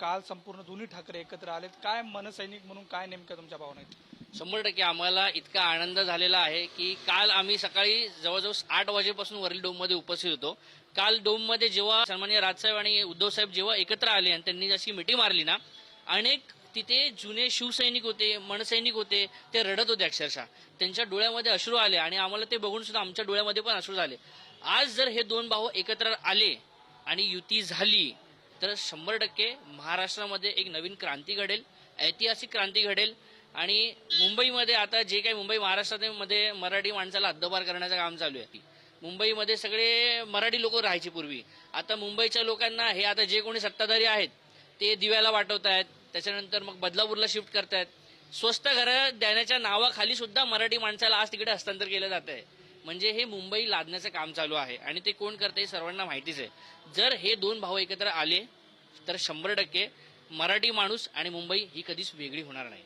काल संपूर्ण दोन्ही ठाकरे एकत्र आलेत. काय मनसैनिक म्हणून काय नेमक्या तुमच्या भावना आहेत? शंभर टक्के आम्हाला इतका आनंद झालेला आहे की काल आम्ही सकाळी जवळजवळ आठ वाजेपासून वरील डोममध्ये उपस्थित होतो. काल डोममध्ये जेव्हा सन्मान्य राजसाहेब आणि उद्धवसाहेब जेव्हा एकत्र आले आणि त्यांनी जशी मिठी मारली ना अनेक तिथे जुने शिवसैनिक होते मनसैनिक होते ते रडत होते अक्षरशः. त्यांच्या डोळ्यामध्ये अश्रू आले आणि आम्हाला ते बघून सुद्धा आमच्या डोळ्यामध्ये पण अश्रू झाले. आज जर हे दोन भाऊ एकत्र आले आणि युती झाली तर शंभर टक्के महाराष्ट्रामध्ये एक नवीन क्रांती घडेल ऐतिहासिक क्रांती घडेल आणि मुंबईमध्ये आता जे काही मुंबई महाराष्ट्रामध्ये मराठी माणसाला हद्दपार करण्याचं काम चालू आहे. मुंबईमध्ये सगळे मराठी लोक राहायचे पूर्वी. आता मुंबईच्या लोकांना हे आता जे कोणी सत्ताधारी आहेत ते दिव्याला वाटवत आहेत त्याच्यानंतर मग बदलापूरला शिफ्ट करतायत स्वस्त घरं देण्याच्या नावाखाली सुद्धा मराठी माणसाला आज तिकडे हस्तांतर केलं जात आहे. म्हणजे हे मुंबई लादण्याचं काम चालू आहे आणि ते कोण करते हे सर्वांना माहितीच आहे. जर हे दोन भाऊ एकत्र आले तर शंभर टक्के मराठी माणूस आणि मुंबई ही कधीच वेगळी होणार नाही.